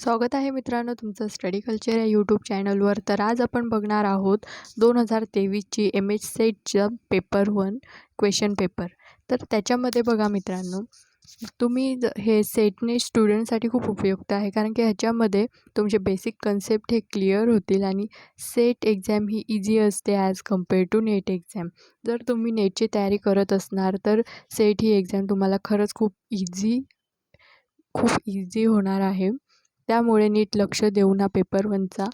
स्वागत आहे मित्रांनो तुमचं स्टडी कल्चर या यूट्यूब चॅनलवर. तर आज आपण बघणार आहोत दोन हजार तेवीसची एम एच सेटचं पेपर वन क्वेश्चन पेपर तर त्याच्यामध्ये बघा मित्रांनो तुम्ही हे सेटने स्टुडंटसाठी खूप उपयुक्त आहे. कारण की ह्याच्यामध्ये तुमचे बेसिक कन्सेप्ट हे क्लिअर होतील आणि सेट एक्झाम ही इझी असते as compare to net exam जर तुम्ही नेटची तयारी करत असणार तर सेट ही एक्झाम तुम्हाला खरंच खूप इझी खूप इझी होणार आहे. त्यामुळे नीट लक्ष देऊन हा पेपर वनचा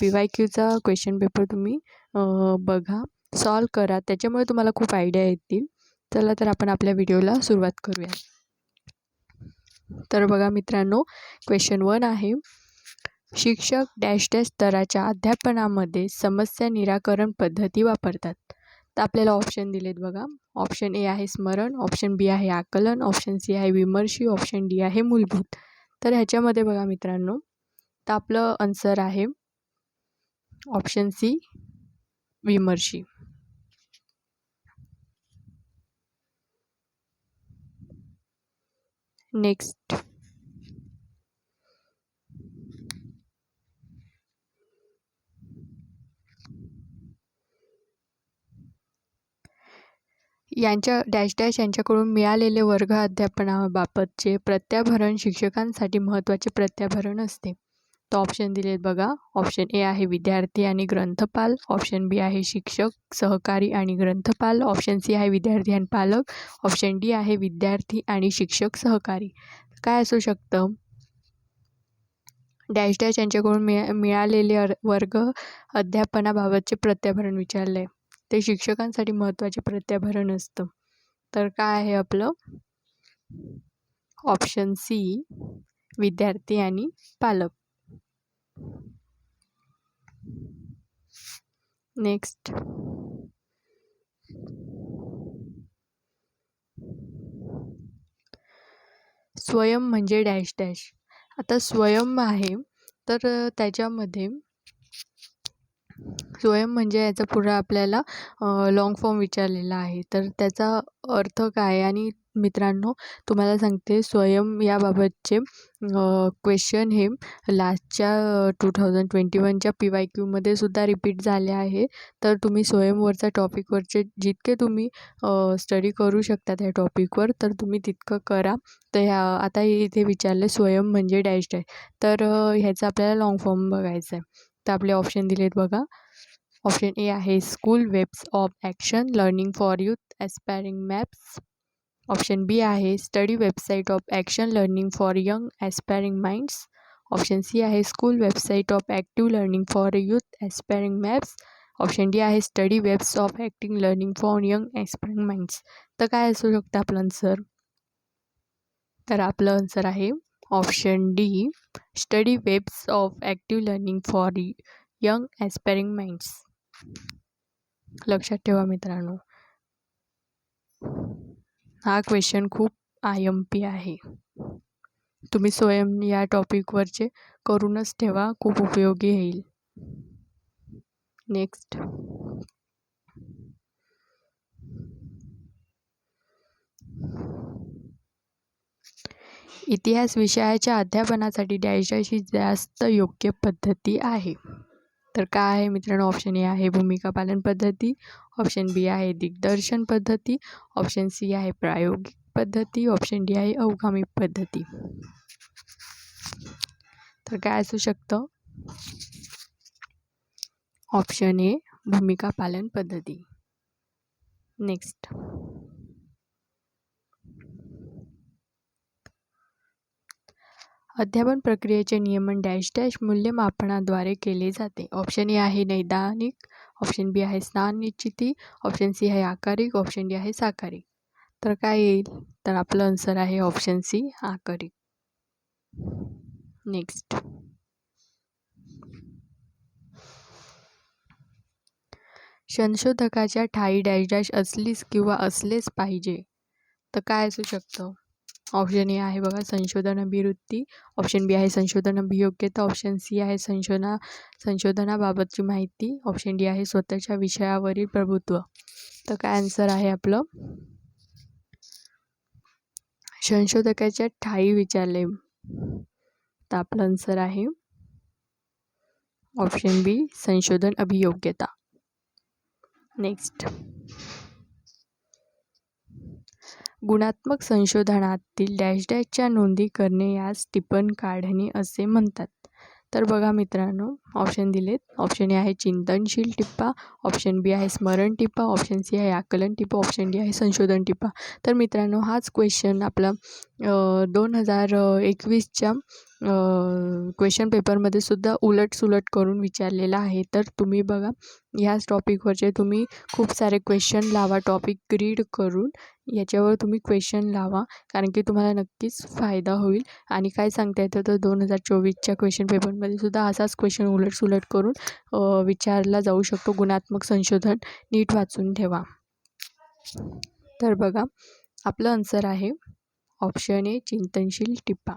पी वाय क्यूचा क्वेश्चन पेपर तुम्ही बघा सॉल्व करा. त्याच्यामुळे तुम्हाला खूप आयडिया येतील. चला तर आपण आपल्या व्हिडिओला सुरुवात करूया. तर बघा मित्रांनो क्वेश्चन वन आहे. शिक्षक डॅश डॅश स्तराच्या अध्यापनामध्ये समस्या निराकरण पद्धती वापरतात. तर आपल्याला ऑप्शन दिलेत बघा. ऑप्शन ए आहे स्मरण ऑप्शन बी आहे आकलन ऑप्शन सी आहे विमर्शी ऑप्शन डी आहे मूलभूत. तर ह्याच्यामध्ये बघा मित्रांनो तर आपलं आन्सर आहे ऑप्शन सी विमर्शी. नेक्स्ट यांच्या डॅश डॅश यांच्याकडून मिळालेले वर्ग अध्यापनाबाबतचे प्रत्याभरण शिक्षकांसाठी महत्त्वाचे प्रत्याभरण असते. तर ऑप्शन दिलेत बघा. ऑप्शन ए आहे विद्यार्थी आणि ग्रंथपाल. ऑप्शन बी आहे शिक्षक सहकारी आणि ग्रंथपाल. ऑप्शन सी आहे विद्यार्थी आणि पालक. ऑप्शन डी आहे विद्यार्थी आणि शिक्षक सहकारी. काय असू शकतं? डॅश डॅश यांच्याकडून मिळा मिळालेले अर वर्ग अध्यापनाबाबतचे प्रत्याभरण विचारलं आहे ते शिक्षकांसाठी महत्त्वाचे प्रत्याभरण असतं. तर काय आहे आपलं? ऑप्शन सी विद्यार्थी आणि पालक. नेक्स्ट स्वयं म्हणजे डॅश डॅश. आता स्वयं आहे तर त्याच्यामध्ये स्वयं म्हणजे याचा पुढं आपल्याला लाँग फॉर्म विचारलेला आहे. तर त्याचा अर्थ काय आणि मित्रांनो तुम्हाला सांगते स्वयं याबाबतचे क्वेश्चन हे लास्टच्या टू थाउजंड ट्वेंटी वनच्या पी वाय क्यूमध्ये सुद्धा रिपीट झाले आहे. तर तुम्ही स्वयंवरच्या टॉपिकवरचे जितके तुम्ही स्टडी करू शकता त्या टॉपिकवर तर तुम्ही तितकं करा. तर ह्या आता इथे विचारले स्वयं म्हणजे डॅश डॅश तर ह्याचा आपल्याला लाँग फॉर्म बघायचा आहे. तर आपले ऑप्शन दिलेत बघा. ऑप्शन ए आहे school webs of action learning for youth aspiring maps option B आहे study website of action learning for young aspiring minds option C आहे school website of active learning for youth aspiring maps option D आहे study webs of acting learning for young aspiring minds तर काय असू शकतं आपलं answer तर आपलं answer आहे option D study webs of active learning for young aspiring minds. लक्षात ठेवा मित्रांनो. हा क्वेश्चन खूप आय एम पी आहे. तुम्ही स्वयं या टॉपिकवरचे करूनच ठेवा खूप उपयोगी येईल. नेक्स्ट इतिहास विषयाच्या अध्यापनासाठी डॅश जास्त योग्य पद्धती आहे. तर काय आहे मित्रांनो? ऑप्शन ए आहे भूमिका पालन पद्धती ऑप्शन बी आहे दिग्दर्शन पद्धती ऑप्शन सी आहे प्रायोगिक पद्धती ऑप्शन डी आहे अवगामी पद्धती. तर काय असू शकतं? ऑप्शन ए भूमिका पालन पद्धती. नेक्स्ट अध्यापन प्रक्रियेचे नियमन डॅश डॅश मूल्यमापनाद्वारे केले जाते. ऑप्शन ए आहे नैदानिक ऑप्शन बी आहे स्नान निश्चिती ऑप्शन सी आहे आकारिक ऑप्शन डी आहे साकारिक. तर काय येईल? तर आपलं आन्सर आहे ऑप्शन सी आकारिक. नेक्स्ट संशोधकाच्या ठाई डॅश डॅश असलीच किंवा असलेच पाहिजे. तर काय असू शकतं? ऑप्शन ए आहे बघा संशोधन अभिवृत्ती. ऑप्शन बी आहे संशोधन अभियोग्यता. ऑप्शन सी आहे संशोधना संशोधनाबाबतची माहिती. ऑप्शन डी आहे स्वतःच्या विषयावरील प्रभुत्व. तर काय आन्सर आहे आपलं? संशोधकाच्या ठाई विचारले. तर आपलं आन्सर आहे. ऑप्शन बी संशोधन अभियोग्यता. नेक्स्ट गुणात्मक संशोधनातील डॅश डॅशच्या नोंदी करणे यास टिपण काढणे असे म्हणतात. तर बघा मित्रांनो ऑप्शन दिलेत. ऑप्शन ए आहे चिंतनशील टिप्पा ऑप्शन बी आहे स्मरण टिप्पा ऑप्शन सी आहे आकलन टिप्पा ऑप्शन डी आहे संशोधन टिप्पा. तर मित्रांनो हाच क्वेश्चन आपला दोन हजार एकवीसच्या क्वेश्चन पेपरमध्ये सुद्धा उलटसुलट करून विचारलेला आहे. तर तुम्ही बघा ह्याच टॉपिकवरचे तुम्ही खूप सारे क्वेश्चन लावा टॉपिक रीड करून. याच्यावर तुम्ही क्वेश्चन लावा कारण की तुम्हाला नक्कीच फायदा होईल. आणि काय सांगता येतं तर दोन हजार चोवीसच्या क्वेश्चन पेपरमध्ये सुद्धा असाच क्वेश्चन उलटसुलट करून विचारला जाऊ शकतो. गुणात्मक संशोधन नीट वाचून ठेवा. तर बघा आपलं आन्सर आहे ऑप्शन ए चिंतनशील टिप्पा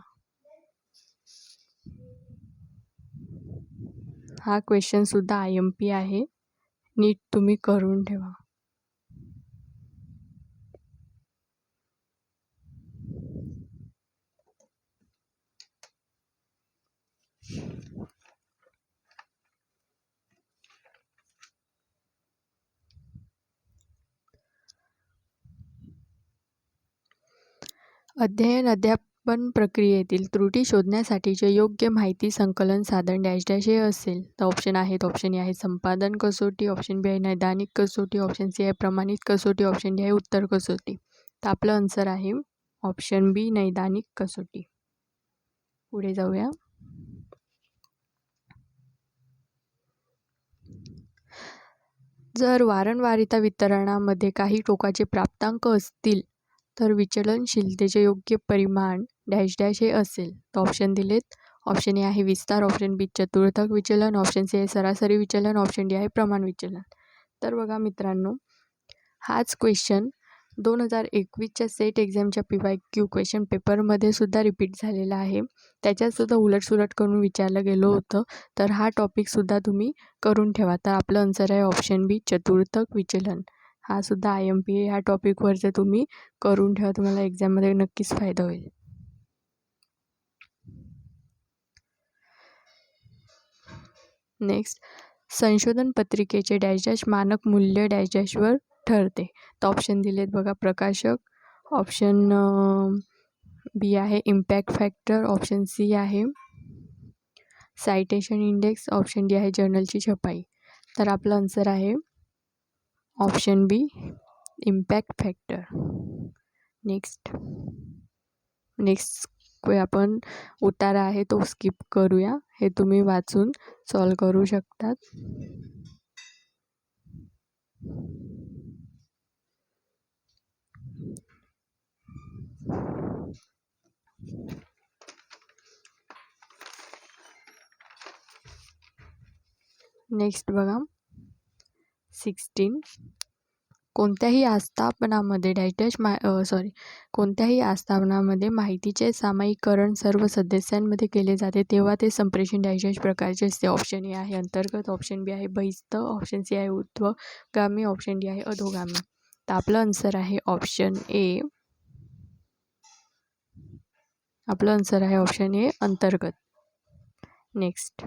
हा क्वेश्चनसुद्धा आय एम पी आहे. नीट तुम्ही करून ठेवा. अध्ययन अध्यापन प्रक्रियेतील त्रुटी शोधण्यासाठीचे योग्य माहिती संकलन साधन डॅश डॅश हे असेल. तर ऑप्शन आहेत ऑप्शन ए आहे. संपादन कसोटी ऑप्शन बी आहे. नैदानिक कसोटी ऑप्शन सी आहे. प्रमाणित कसोटी ऑप्शन डी आहे. उत्तर कसोटी. तर आपलं आन्सर आहे ऑप्शन बी नैदानिक कसोटी. पुढे जाऊया. जर वारंवारिता वितरणामध्ये काही टोकाचे प्राप्तांक असतील तर विचलनशीलतेचे योग्य परिमाण डॅश डॅश हे असेल. तर ऑप्शन दिलेत. ऑप्शन ए आहे विस्तार ऑप्शन बी चतुर्थक विचलन ऑप्शन सी आहे सरासरी विचलन ऑप्शन डी आहे प्रमाण विचलन. तर बघा मित्रांनो हाच क्वेश्चन दोन हजार एकवीसच्या सेट एक्झामच्या पी वाय क्यू क्वेश्चन पेपरमध्ये सुद्धा रिपीट झालेला आहे. त्याच्यातसुद्धा उलटसुलट करून विचारलं गेलं होतं. तर हा टॉपिकसुद्धा तुम्ही करून ठेवा. तर आपलं आन्सर आहे ऑप्शन बी चतुर्थक विचलन. हा सुद्धा आय एम पी ए ह्या टॉपिकवर जर तुम्ही करून ठेवा तुम्हाला एक्झाममध्ये नक्कीच फायदा होईल. नेक्स्ट संशोधन पत्रिकेचे डॅश डॅश मानक मूल्य डॅश डॅशवर ठरते. तर ऑप्शन दिलेत बघा प्रकाशक. ऑप्शन बी आहे इम्पॅक्ट फॅक्टर ऑप्शन सी आहे सायटेशन इंडेक्स ऑप्शन डी आहे जर्नलची छपाई. तर आपलं आन्सर आहे option B impact factor next next आपण उतारा आहे तो स्किप करूया. हे तुम्ही वाचून सॉल्व करू शकतात. नेक्स्ट बघा. सिक्स्टीन कोणत्याही आस्थापनामध्ये डॅश मा सॉरी कोणत्याही आस्थापनामध्ये माहितीचे सामायिकरण सर्व सदस्यांमध्ये केले जाते तेव्हा ते संप्रेषण डॅश प्रकारचे असते. ऑप्शन ए आहे अंतर्गत ऑप्शन बी आहे बहिस्त ऑप्शन सी आहे उद्वगामी ऑप्शन डी आहे अधोगामी. तर आपलं आन्सर आहे ऑप्शन ए आपलं आन्सर आहे ऑप्शन ए अंतर्गत. नेक्स्ट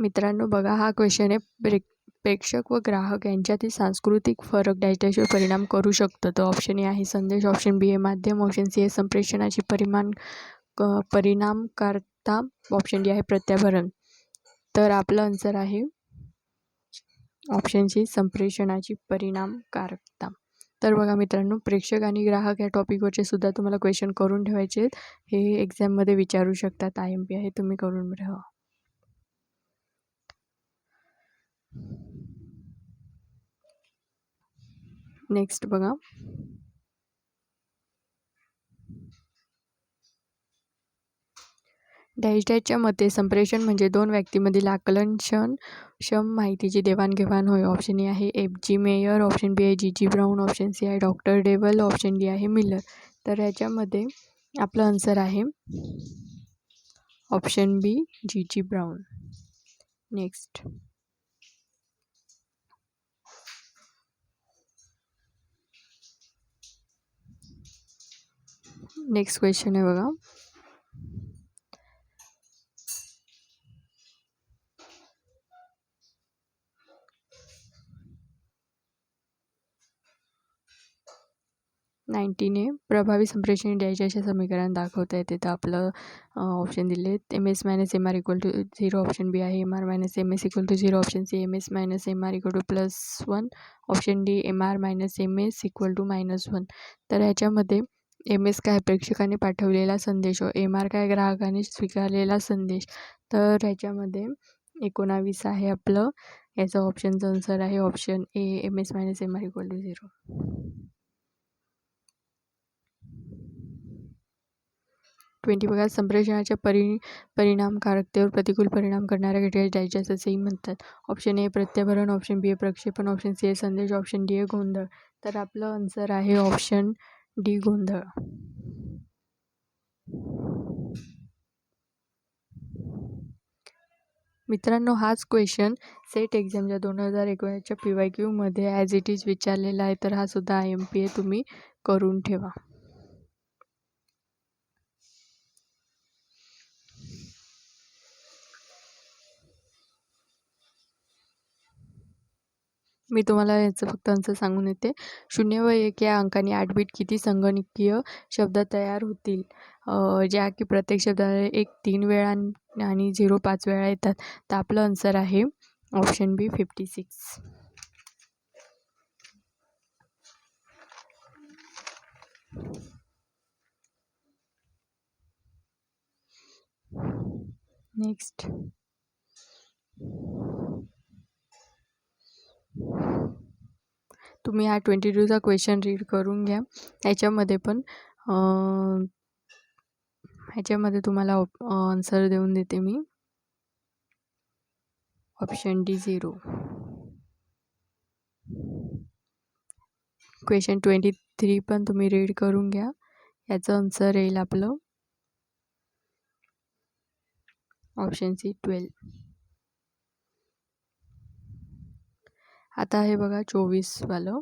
मित्रांनो बघा हा क्वेश्चन आहे. प्रे प्रेक्षक व ग्राहक यांच्यातील सांस्कृतिक फरक डॅश डॅशवर परिणाम करू शकतो. तर ऑप्शन ए आहे संदेश ऑप्शन बी आहे माध्यम ऑप्शन सी आहे संप्रेषणाची परिमाण क परिणामकारता ऑप्शन डी आहे प्रत्याभरण. तर आपलं आन्सर आहे ऑप्शन सी संप्रेषणाची परिणामकारकता तर बघा मित्रांनो प्रेक्षक आणि ग्राहक या टॉपिकवरचे सुद्धा तुम्हाला क्वेश्चन करून ठेवायचे आहेत. हे एक्झाममध्ये विचारू शकतात आय एम पी आहे तुम्ही करून ठेवा नेक्स्ट बघा. डॅश डॅशच्या मते संप्रेषण म्हणजे दोन व्यक्तीमधील आकलनक्षम क्षम माहितीची देवाणघेवाण होय. ऑप्शन ए आहे F G Mayer option B आहे G G Brown option C आहे डॉक्टर डेवल ऑप्शन डी आहे मिलर तर याच्यामध्ये आपलं आन्सर आहे option B G G Brown next next question आहे बघा. नाईन्टीन प्रभावी संप्रेषण द्यायचे समीकरण दाखवता येते. तर आपलं ऑप्शन दिले. M S minus M R equal to zero option B आहे. M R minus M S equal to zero option C M S minus M R equal to plus one option D M R minus M S equal to minus one तर ह्याच्यामध्ये M S काय प्रेक्षकाने पाठवलेला संदेश व M R काय ग्राहकाने स्वीकारलेला संदेश. तर ह्याच्यामध्ये एकोणावीस आहे आपलं. याचं ऑप्शनचं आन्सर आहे. Option A M S minus M R equal to zero twenty बघा. संप्रेषणाच्या परि परिणामकारकतेवर प्रतिकूल परिणाम करणाऱ्या घटकाचे डायजेस्ट असेही म्हणतात. Option A प्रत्याभरण. ऑप्शन बी ए प्रक्षेपण. ऑप्शन सी ए संदेश. ऑप्शन डी ए गोंधळ. तर आपलं आन्सर आहे ऑप्शन डी गोंधळ मित्रांनो हाच क्वेश्चन सेट एक्झामच्या दोन हजार एकोणीसच्या पी वाय क्यूमध्ये ॲज इट इज विचारलेला आहे तर हा सुद्धा आय एम पी ए तुम्ही करून ठेवा. मी तुम्हाला याचं फक्त आन्सर सांगून येते शून्य व एक या अंकाने आठ बीट किती संगणकीय शब्द तयार होतील? ज्या की प्रत्येक शब्दाला एक तीन वेळा आणि झिरो पाच वेळा येतात. तर आपलं आन्सर आहे option B fifty six next तुम्ही हा ट्वेंटी टूचा क्वेश्चन रीड करून घ्या. याच्यामध्ये पण ह्याच्यामध्ये तुम्हाला आन्सर देऊन देते मी. Option D zero question twenty three पण तुम्ही रीड करून घ्या. याचं आन्सर येईल आपलं. ऑप्शन सी ट्वेल्व आता हे बघा चोवीसवालं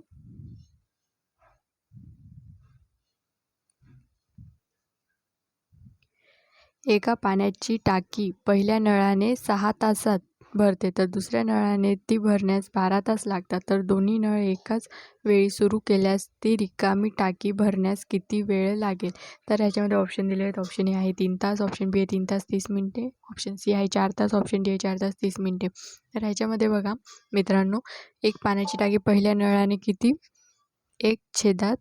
एका पाण्याची टाकी पहिल्या नळाने सहा तासात भरते. तर दुसऱ्या नळाने ती भरण्यास बारा तास लागतात. तर दोन्ही नळ एकाच वेळी सुरू केल्यास ती रिकामी टाकी भरण्यास किती वेळ लागेल? तर ह्याच्यामध्ये ऑप्शन दिले आहेत. ऑप्शन ए आहे तीन तास ऑप्शन बी आहे तीन तास तीस मिनटे ऑप्शन सी आहे चार तास ऑप्शन डी आहे चार तास तीस मिनटे. तर ह्याच्यामध्ये बघा मित्रांनो एक पाण्याची टाकी पहिल्या नळाने किती? एक छेदात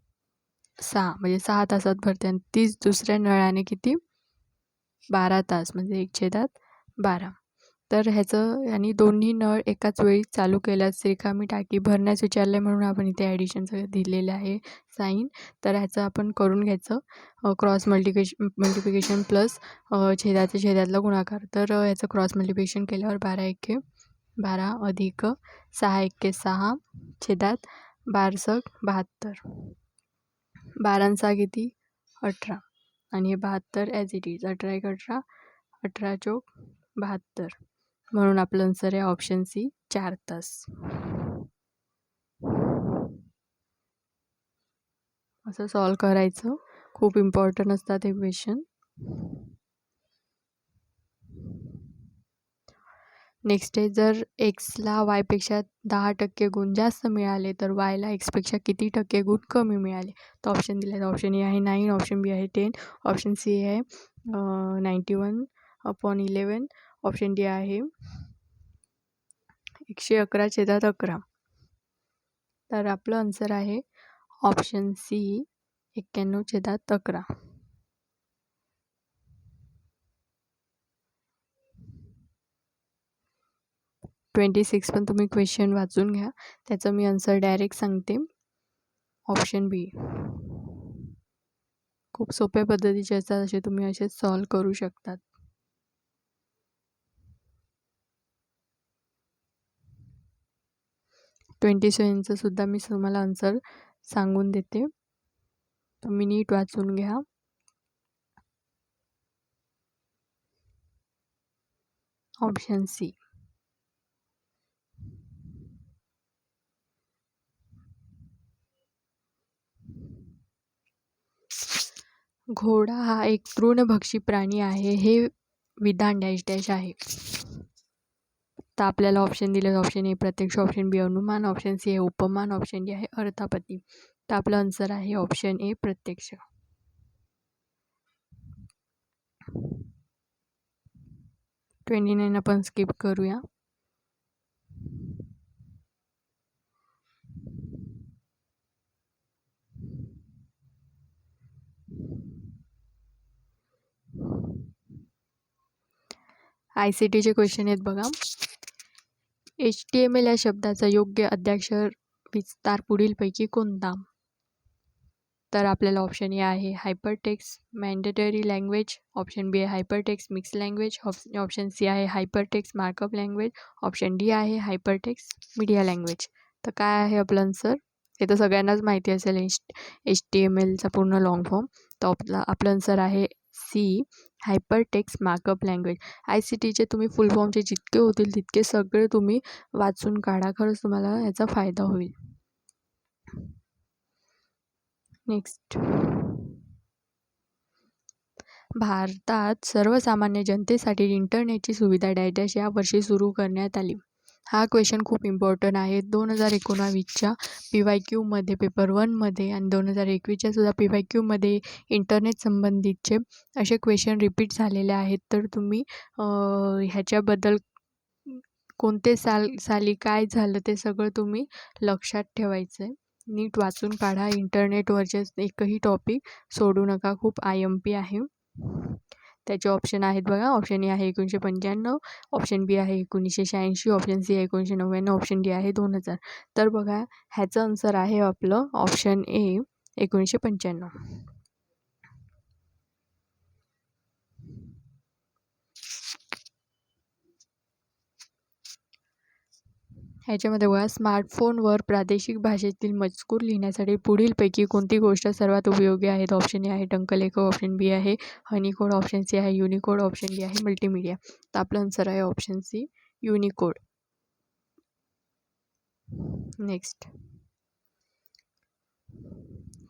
सहा म्हणजे सहा तासात भरते आणि तीच दुसऱ्या नळाने किती? बारा तास म्हणजे एक छेदात बारा. तर ह्याचं आणि दोन्ही नळ एकाच वेळी चालू केल्यास रिकामी टाकी भरण्यास विचारलं आहे म्हणून आपण इथे ॲडिशनचं दिलेलं आहे साईन तर ह्याचं आपण करून घ्यायचं. क्रॉस मल्टिकेशन मल्टिप्लिकेशन प्लस छेदाचं छेदातला गुणाकार. तर ह्याचं क्रॉस मल्टिप्लिकेशन केल्यावर बारा एके बारा अधिक सहा एके सहा छेदात बारसक बहात्तर. बारांचा किती? अठरा. आणि हे बहात्तर ॲज इट इज अठरा एक अठरा अठरा चौक बहात्तर. म्हणून आपलं आन्सर आहे ऑप्शन सी चार तास. असं सॉल्व करायचं. खूप इम्पॉर्टंट असतात हे क्वेश्चन नेक्स्ट आहे जर एक्सला वायपेक्षा दहा टक्के गुण जास्त मिळाले तर वायला एक्सपेक्षा किती टक्के गुण कमी मिळाले? तर ऑप्शन दिले आहेत ऑप्शन ए आहे नाईन ऑप्शन बी आहे टेन ऑप्शन सी आहे ninety one upon eleven option D आहे. एकशे अकरा छेदात अकरा. तर आपलं आन्सर आहे ऑप्शन सी एक्क्याण्णव छेदात अकरा. ट्वेंटी सिक्स पण तुम्ही क्वेश्चन वाचून घ्या. त्याचं मी आन्सर डायरेक्ट सांगते. ऑप्शन बी खूप सोप्या पद्धतीचे असतात असे तुम्ही असे सॉल्व करू शकतात. ट्वेंटी सेवनचं सुद्धा मी तुम्हाला आन्सर सांगून देते. तुम्ही नीट वाचून घ्या. Option C. घोडा हा एक तृणभक्षी प्राणी आहे. हे विधान डॅश डॅश आहे. तर आपल्याला ऑप्शन दिले ऑप्शन ए प्रत्यक्ष ऑप्शन बी अनुमान. ऑप्शन सी आहे उपमान. ऑप्शन डी आहे अर्थापत्ती. तर आपलं आन्सर आहे ऑप्शन ए प्रत्यक्ष. ट्वेंटी नाईन आपण स्किप करूया. आय सी टीचे क्वेश्चन आहेत बघा. एच टी एम एल या शब्दाचा योग्य अध्याक्षर विस्तार पुढीलपैकी कोणता? तर आपल्याला ऑप्शन ए आहे hypertext mandatory language option B आहे hypertext mix language option C आहे hypertext markup language option D आहे हायपरटेक्स मीडिया लँग्वेज तर काय आहे आपलं आन्सर हे तर सगळ्यांनाच माहिती असेल एच एच टी एम एलचा पूर्ण लॉंग फॉर्म तर आपला आपलं आन्सर आहे C hypertext markup language I C टीचे तुम्ही फुल फॉर्मचे जितके होतील तितके सगळे तुम्ही वाचून काढा. खरंच तुम्हाला याचा फायदा होईल. नेक्स्ट भारतात सर्वसामान्य जनतेसाठी इंटरनेटची सुविधा डॅश डॅश यावर्षी सुरू करण्यात आली. हा क्वेश्चन खूप इम्पॉर्टंट आहे. दोन हजार एकोणावीसच्या पी वाय क्यूमध्ये पेपर वनमध्ये आणि दोन हजार एकवीसच्या सुद्धा पी वाय क्यूमध्ये इंटरनेट संबंधितचे असे क्वेश्चन रिपीट झालेले आहेत. तर तुम्ही ह्याच्याबद्दल कोणते साल साली काय झालं ते सगळं तुम्ही लक्षात ठेवायचं आहे नीट वाचून काढा. इंटरनेटवरचे एकही टॉपिक सोडू नका. खूप आय एम पी आहे. त्याचे ऑप्शन आहेत बघा ऑप्शन ए आहे एकोणीसशे पंच्याण्णव ऑप्शन बी आहे एकोणीसशे शहाऐंशी ऑप्शन सी आहे एकोणीसशे नव्याण्णव ऑप्शन डी आहे दोन हजार. तर बघा ह्याचं आन्सर आहे आपलं ऑप्शन ए एकोणीसशे पंच्याण्णव. ह्याच्यामध्ये बघा स्मार्टफोनवर प्रादेशिक भाषेतील मजकूर लिहिण्यासाठी पुढीलपैकी कोणती गोष्ट सर्वात उपयोगी आहेत ऑप्शन ए आहे टंकलेख ऑप्शन बी आहे हनीकोड ऑप्शन सी आहे युनिकोड ऑप्शन डी आहे मल्टीमीडिया तर आपलं आन्सर आहे option C Unicode next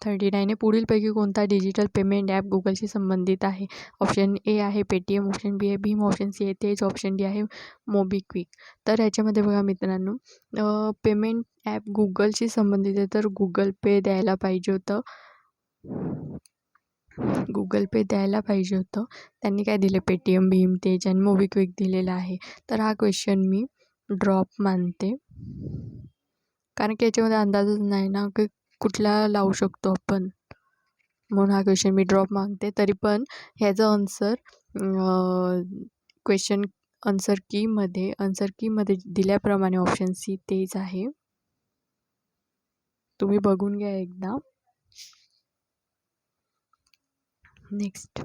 thirty nine आहे पुढीलपैकी कोणता डिजिटल पेमेंट ॲप गुगलशी संबंधित आहे? ऑप्शन ए आहे पेटीएम ऑप्शन बी आहे भीम ऑप्शन सी आहे तेच ऑप्शन डी आहे मोबिक्विक. तर ह्याच्यामध्ये बघा मित्रांनो पेमेंट ॲप गुगलशी संबंधित आहे तर गुगल पे द्यायला पाहिजे होतं. गुगल पे द्यायला पाहिजे होतं. त्यांनी काय दिलं? पेटीएम भीम तेज आणि मोबिक्विक दिलेला आहे. तर हा क्वेश्चन मी ड्रॉप मानते. कारण की याच्यामध्ये अंदाजच नाही ना की कुठला लावू शकतो आपण? म्हणून हा क्वेश्चन मी ड्रॉप मागते. तरी पण ह्याचं आन्सर क्वेश्चन आन्सर कीमध्ये आन्सर कीमध्ये दिल्याप्रमाणे ऑप्शन सी तेच आहे. तुम्ही बघून घ्या एकदा. नेक्स्ट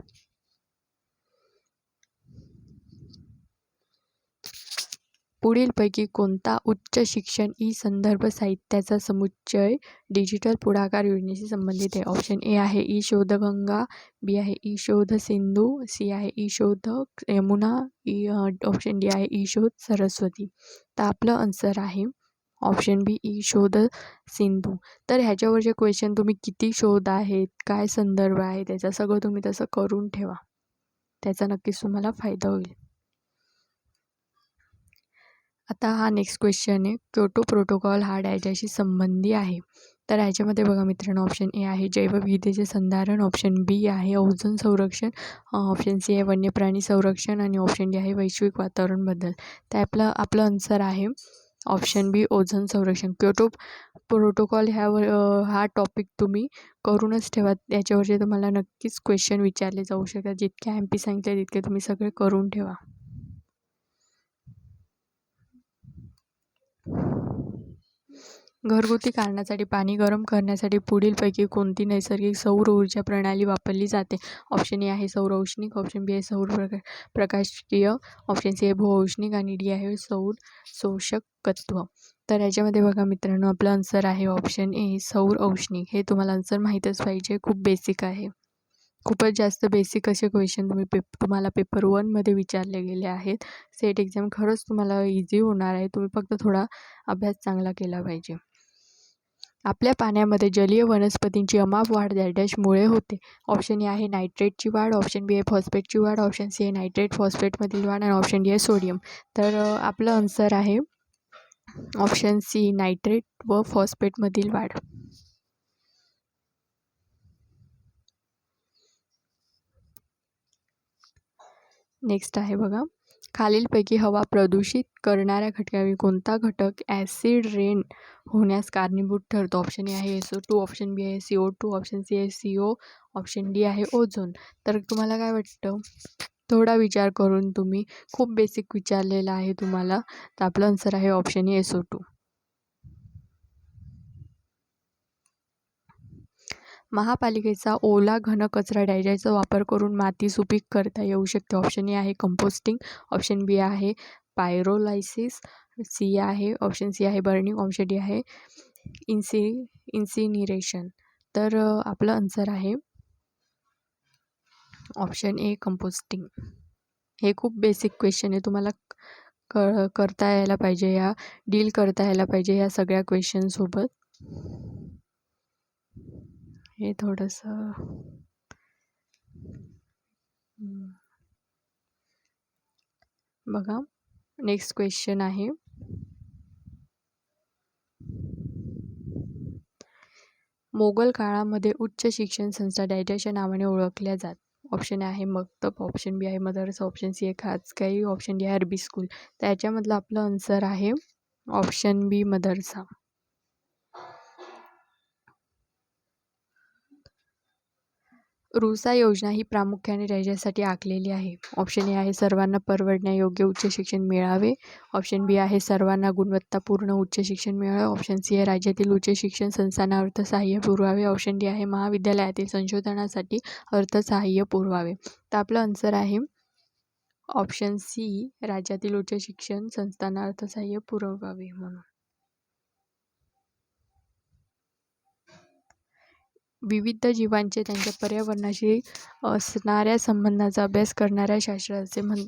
पुढीलपैकी कोणता उच्च शिक्षण ई संदर्भ साहित्याचा समुच्चय डिजिटल पुढाकार योजनेशी संबंधित आहे? ऑप्शन ए आहे ई शोधगंगा बी आहे ई शोध सिंधू सी आहे ई शोध यमुना ई ऑप्शन डी आहे ई शोध सरस्वती. तर आपलं आन्सर आहे ऑप्शन बी ई शोध सिंधू. तर ह्याच्यावरचे क्वेश्चन तुम्ही किती शोध आहेत काय संदर्भ आहे त्याचा सगळं तुम्ही तसं करून ठेवा. त्याचा नक्कीच तुम्हाला फायदा होईल. आता हा नेक्स्ट क्वेश्चन आहे. क्योटो प्रोटोकॉल हा डायजाशी संबंधी आहे. तर ह्याच्यामध्ये बघा मित्रांनो ऑप्शन ए आहे जैवविविधतेचे संधारण. ऑप्शन बी आहे ओझोन संरक्षण. ऑप्शन सी आहे वन्यप्राणी संरक्षण. आणि ऑप्शन डी आहे वैश्विक वातावरण बदल. तर आपलं आपलं आन्सर आहे. ऑप्शन बी ओझोन संरक्षण. क्योटो प्रोटोकॉल ह्यावर हा टॉपिक तुम्ही करूनच ठेवा. याच्यावरचे तुम्हाला नक्कीच क्वेश्चन विचारले जाऊ शकतात. जितके एम पी सांगितले तितके तुम्ही सगळे करून ठेवा. घरगुती कारणासाठी पाणी गरम करण्यासाठी पुढीलपैकी कोणती नैसर्गिक सौर ऊर्जा प्रणाली वापरली जाते? ऑप्शन ए आहे सौर औष्णिक ऑप्शन बी आहे सौर प्रका प्रकाशीय ऑप्शन सी आहे भूऔष्णिक आणि डी आहे सौर शोषकत्व. तर याच्यामध्ये बघा मित्रांनो आपलं आन्सर आहे ऑप्शन ए सौर औष्णिक. हे तुम्हाला आन्सर माहीतच पाहिजे खूप बेसिक आहे. खूपच जास्त बेसिक असे क्वेश्चन तुम्ही पेप तुम्हाला पेपर वनमध्ये विचारले गेले आहेत. सेट एक्झाम खरंच तुम्हाला इझी होणार आहे. तुम्ही फक्त थोडा अभ्यास चांगला केला पाहिजे. आपल्या पाण्यामध्ये जलीय वनस्पतींची अमाप वाढ डॅशमुळे होते. ऑप्शन ए आहे नायट्रेटची वाढ ऑप्शन बी आहे फॉस्फेटची वाढ ऑप्शन सी आहे नायट्रेट फॉस्फेटमधील वाढ आणि ऑप्शन डी आहे सोडियम तर आपलं आन्सर आहे ऑप्शन सी नायट्रेट व फॉस्फेटमधील वाढ. नेक्स्ट आहे बघा. खालीलपैकी हवा प्रदूषित करणाऱ्या घटकापैकी कोणता घटक ॲसिड रेन होण्यास कारणीभूत ठरतो? ऑप्शन ए आहे S O two option B आहे C O two option C आहे सी ओ ऑप्शन डी आहे ओझोन. तर तुम्हाला काय वाटतं? थोडा विचार करून तुम्ही खूप बेसिक विचारलेला आहे तुम्हाला. तर आपलं आन्सर आहे option A S O two. महापालिकेचा ओला घन कचरा वापर करून माती सुपीक करता येऊ शकते. ऑप्शन ए आहे कंपोस्टिंग ऑप्शन बी आहे पायरोलायसिस सी आहे ऑप्शन सी आहे बर्निंग ऑप्शन डी आहे इन्सि इन्सिनिरेशन तर आपलं आन्सर आहे ऑप्शन ए कंपोस्टिंग हे खूप बेसिक क्वेश्चन आहे. तुम्हाला क करता यायला पाहिजे या डील करता यायला पाहिजे या सगळ्या क्वेश्चनसोबत हे थोडंसं बघा नेक्स्ट क्वेश्चन आहे. मोगल काळामध्ये उच्च शिक्षण संस्था डॅडाच्या नावाने ओळखल्या जात. ऑप्शन आहे मक्तब ऑप्शन बी आहे मदरसा ऑप्शन सी आहे खाजगाई ऑप्शन डी आहे अरबी स्कूल तर याच्यामधलं आपलं आन्सर आहे ऑप्शन बी मदरसा. रुसा योजना ही प्रामुख्याने राज्यासाठी आखलेली आहे. ऑप्शन ए आहे सर्वांना परवडण्यायोग्य उच्च शिक्षण मिळावे. ऑप्शन बी आहे सर्वांना गुणवत्तापूर्ण उच्च शिक्षण मिळावे. ऑप्शन सी आहे राज्यातील उच्च शिक्षण संस्थांना अर्थसहाय्य पुरवावे. ऑप्शन डी आहे महाविद्यालयातील संशोधनासाठी अर्थसहाय्य पुरवावे. तर आपलं आन्सर आहे ऑप्शन सी राज्यातील उच्च शिक्षण संस्थांना अर्थसहाय्य पुरवावे म्हणून. विविध जीवांचे त्यांच्या पर्यावरणाशी असणाऱ्या संबंधाचा अभ्यास करणाऱ्या शास्त्राचे म्हण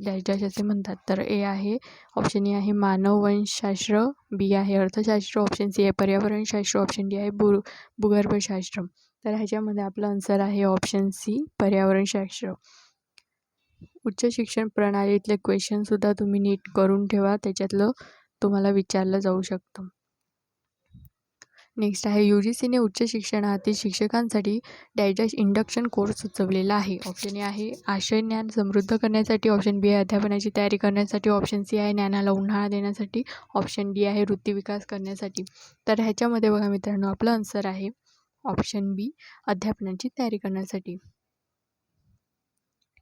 असे म्हणतात. तर ए आहे ऑप्शन ए आहे मानववंशशास्त्र बी आहे अर्थशास्त्र ऑप्शन सी आहे पर्यावरणशास्त्र ऑप्शन डी आहे भू भूगर्भशास्त्र. तर ह्याच्यामध्ये आपलं आन्सर आहे ऑप्शन सी पर्यावरणशास्त्र. उच्च शिक्षण प्रणालीतले क्वेश्चनसुद्धा तुम्ही नीट करून ठेवा त्याच्यातलं तुम्हाला विचारलं जाऊ शकतं. नेक्स्ट आहे यू जी सीने उच्च शिक्षणातील शिक्षकांसाठी डायजस्ट इंडक्शन कोर्स सुचवलेला आहे. ऑप्शन ए आहे आशय ज्ञान समृद्ध करण्यासाठी ऑप्शन बी आहे अध्यापनाची तयारी करण्यासाठी ऑप्शन सी आहे ज्ञानाला उन्हाळा देण्यासाठी ऑप्शन डी आहे वृत्ती विकास करण्यासाठी. तर ह्याच्यामध्ये बघा मित्रांनो आपलं आन्सर आहे ऑप्शन बी अध्यापनाची तयारी करण्यासाठी.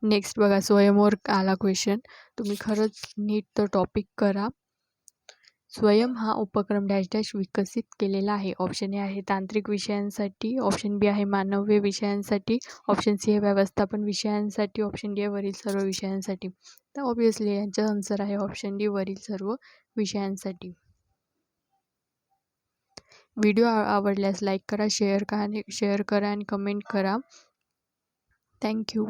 नेक्स्ट बघा स्वयंवर आला क्वेश्चन तुम्ही खरंच नीट तो टॉपिक करा. स्वयं हा उपक्रम डॅश डॅश विकसित केलेला आहे. ऑप्शन ए आहे तांत्रिक विषयांसाठी ऑप्शन बी आहे मानव्य विषयांसाठी ऑप्शन सी आहे व्यवस्थापन विषयांसाठी ऑप्शन डी आहे वरील सर्व विषयांसाठी. तर ऑब्वियसली यांचा आन्सर आहे ऑप्शन डी वरील सर्व विषयांसाठी. व्हिडिओ आवडल्यास लाईक करा शेअर करा शेअर करा आणि कमेंट करा. थँक्यू